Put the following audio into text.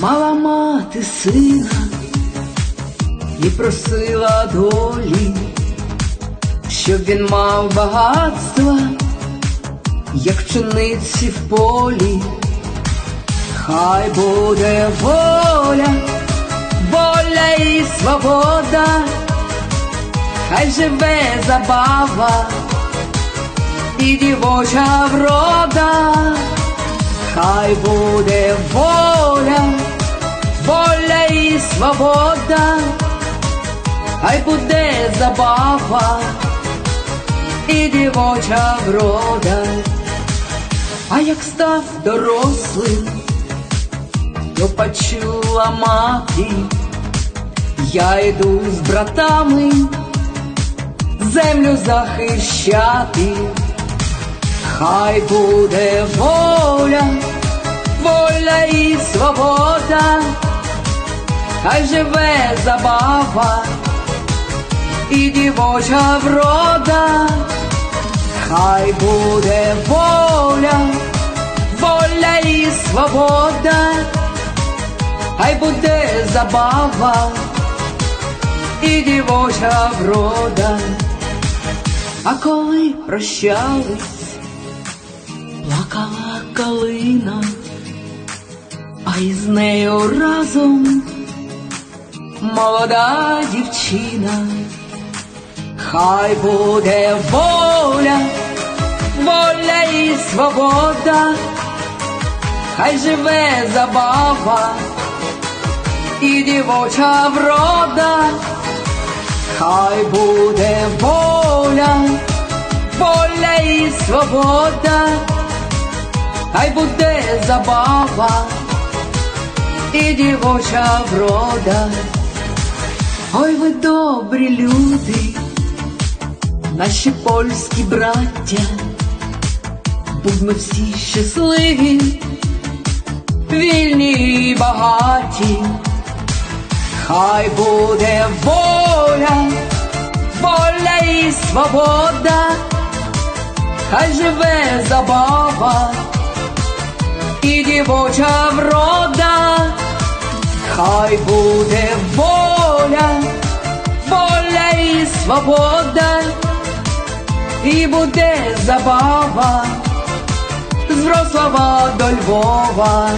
Мала мати сина і просила долі, щоб він мав багатства, як пшениці в полі. Хай буде воля, воля і свобода, хай живе забава і дівоча врода, свобода, хай буде забава і дівоча врода. А як став дорослим, то почула мати, я йду з братами землю захищати, хай буде воля, воля і свобода, хай живе забава і дівоча врода, хай буде воля, воля і свобода, хай буде забава і дівоча врода. А коли прощались, плакала калина, а із нею разом молода дівчина. Хай буде воля, воля і свобода, хай живе забава і дівоча врода, хай буде воля, воля і свобода, хай буде забава і дівоча врода. Ой, ви добрі люди, наші польські браття, будьмо всі щасливі, вільні і багаті, хай буде воля, воля і свобода, хай живе забава і дівоча врода, хай буде воля, свобода, і буде забава з до Львова.